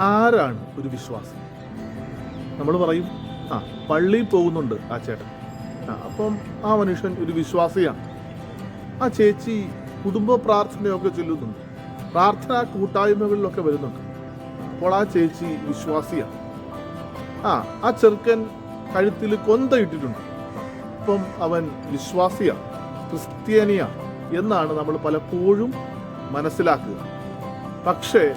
ആരാണ് ഒരു വിശ്വാസി? നമ്മൾ പറയും ആ പള്ളിയിൽ പോകുന്നുണ്ട് ആ ചേട്ടൻ. ആ, അപ്പം ആ മനുഷ്യൻ ഒരു വിശ്വാസിയാണ്. ആ ചേച്ചി കുടുംബ പ്രാർത്ഥനയൊക്കെ ചെല്ലുന്നുണ്ട്. പ്രാർത്ഥന കൂട്ടായ്മകളിലൊക്കെ വരുന്നുണ്ട്. അപ്പോൾ ആ ചേച്ചി വിശ്വാസിയാണ്. ആ ആ ചെറുക്കൻ കഴുത്തിൽ കൊന്തയിട്ടിട്ടുണ്ട് അപ്പം അവൻ വിശ്വാസിയാണ് ക്രിസ്ത്യാനിയാണ് എന്നാണ് നമ്മൾ പലപ്പോഴും മനസ്സിലാക്കുക. പക്ഷേ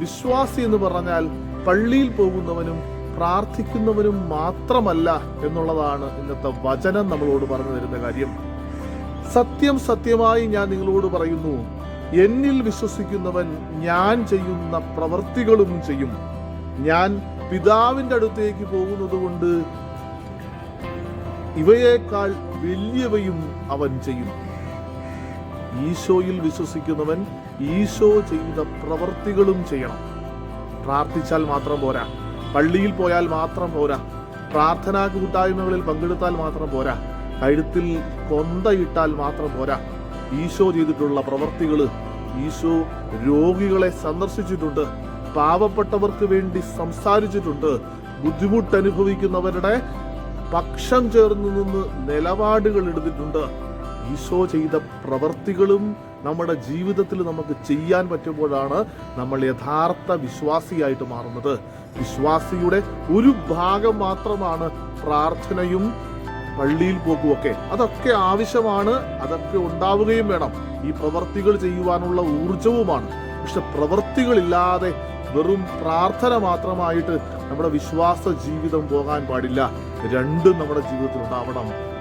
വിശ്വാസി എന്ന് പറഞ്ഞാൽ പള്ളിയിൽ പോകുന്നവനും പ്രാർത്ഥിക്കുന്നവനും മാത്രമല്ല എന്നുള്ളതാണ് ഇന്നത്തെ വചനം നമ്മളോട് പറഞ്ഞു തരുന്ന കാര്യം. സത്യം സത്യമായി ഞാൻ നിങ്ങളോട് പറയുന്നു. എന്നിൽ വിശ്വസിക്കുന്നവൻ ഞാൻ ചെയ്യുന്ന പ്രവർത്തികളും ചെയ്യും. ഞാൻ പിതാവിന്റെ അടുത്തേക്ക് പോകുന്നത് കൊണ്ട് ഇവയേക്കാൾ വലിയവയും അവൻ ചെയ്യും. ഈശോയിൽ വിശ്വസിക്കുന്നവൻ ഈശോ ചെയ്ത പ്രവർത്തികളും ചെയ്യണം. പ്രാർത്ഥിച്ചാൽ മാത്രം പോരാ. പള്ളിയിൽ പോയാൽ മാത്രം പോരാ. പ്രാർത്ഥനാ കൂട്ടായ്മകളിൽ പങ്കെടുത്താൽ മാത്രം പോരാ. കഴുത്തിൽ കൊന്തയിട്ടാൽ മാത്രം പോരാ. ഈശോ ചെയ്തിട്ടുള്ള പ്രവർത്തികൾ ഈശോ രോഗികളെ സന്ദർശിച്ചിട്ടുണ്ട്. പാവപ്പെട്ടവർക്ക് വേണ്ടി സംസാരിച്ചിട്ടുണ്ട്. ബുദ്ധിമുട്ട് അനുഭവിക്കുന്നവരുടെ പക്ഷം ചേർന്ന് നിന്ന് നിലപാടുകൾ എടുത്തിട്ടുണ്ട്. ഈശോ ചെയ്ത പ്രവർത്തികളും നമ്മുടെ ജീവിതത്തിൽ നമുക്ക് ചെയ്യാൻ പറ്റുമ്പോഴാണ് നമ്മൾ യഥാർത്ഥ വിശ്വാസിയായിട്ട് മാറുന്നത്. വിശ്വാസിയുടെ ഒരു ഭാഗം മാത്രമാണ് പ്രാർത്ഥനയും പള്ളിയിൽ പോകുമൊക്കെ അതൊക്കെ ആവശ്യമാണ് അതൊക്കെ ഉണ്ടാവുകയും വേണം. ഈ പ്രവർത്തികൾ ചെയ്യുവാനുള്ള ഊർജവുമാണ് പക്ഷെ പ്രവർത്തികളില്ലാതെ വെറും പ്രാർത്ഥന മാത്രമായിട്ട് നമ്മുടെ വിശ്വാസ ജീവിതം പോകാൻ പാടില്ല. രണ്ടും നമ്മുടെ ജീവിതത്തിൽ ഉണ്ടാവണം.